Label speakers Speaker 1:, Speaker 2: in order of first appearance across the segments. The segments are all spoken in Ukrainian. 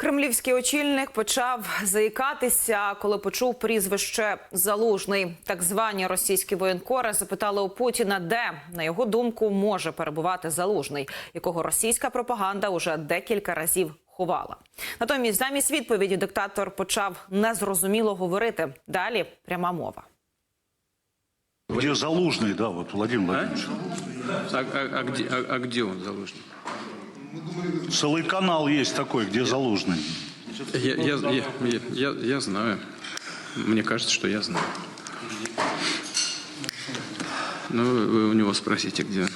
Speaker 1: Кремлівський очільник почав заїкатися, коли почув прізвище Залужний. Так звані російські воєнкори запитали у Путіна, де на його думку може перебувати Залужний, якого російська пропаганда уже декілька разів ховала. Натомість, замість відповіді, диктатор почав незрозуміло говорити. Далі пряма мова.
Speaker 2: Где Залужный, да, вот Владимир Владимирович.
Speaker 3: А, а- а где, а- а где он заложник?
Speaker 2: Целый канал есть такой, где Залужный.
Speaker 3: Я, я, я, я, я, я знаю. Мне кажется, что я знаю. Ну, вы у него спросите, где. он.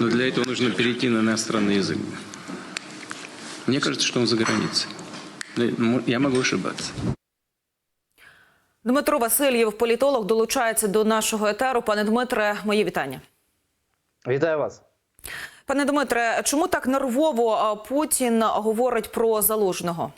Speaker 3: Но для этого нужно перейти на иностранный язык. Мне кажется, что он за границей. Но м- Я могу ошибаться.
Speaker 1: Дмитро Васильєв, політолог, долучається до нашого етеру. Пане Дмитре, мої вітання.
Speaker 4: Вітаю вас.
Speaker 1: Пане Дмитре, чому так нервово Путін говорить про залужного?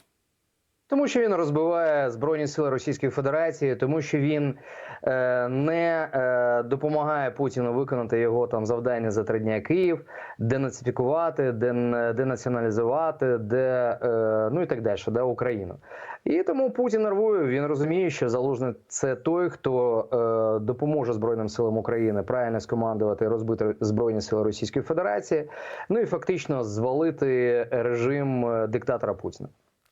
Speaker 4: Тому що він розбиває збройні сили Російської Федерації, тому що він е, не е, допомагає Путіну виконати його там завдання за три дня Київ, денацифікувати, ден, денаціоналізувати, де е, ну і так далі, де Україну. І тому Путін нервує. Він розуміє, що залужний це той, хто е, допоможе Збройним силам України правильно скомандувати розбити збройні сили Російської Федерації, ну і фактично звалити режим е, диктатора Путіна.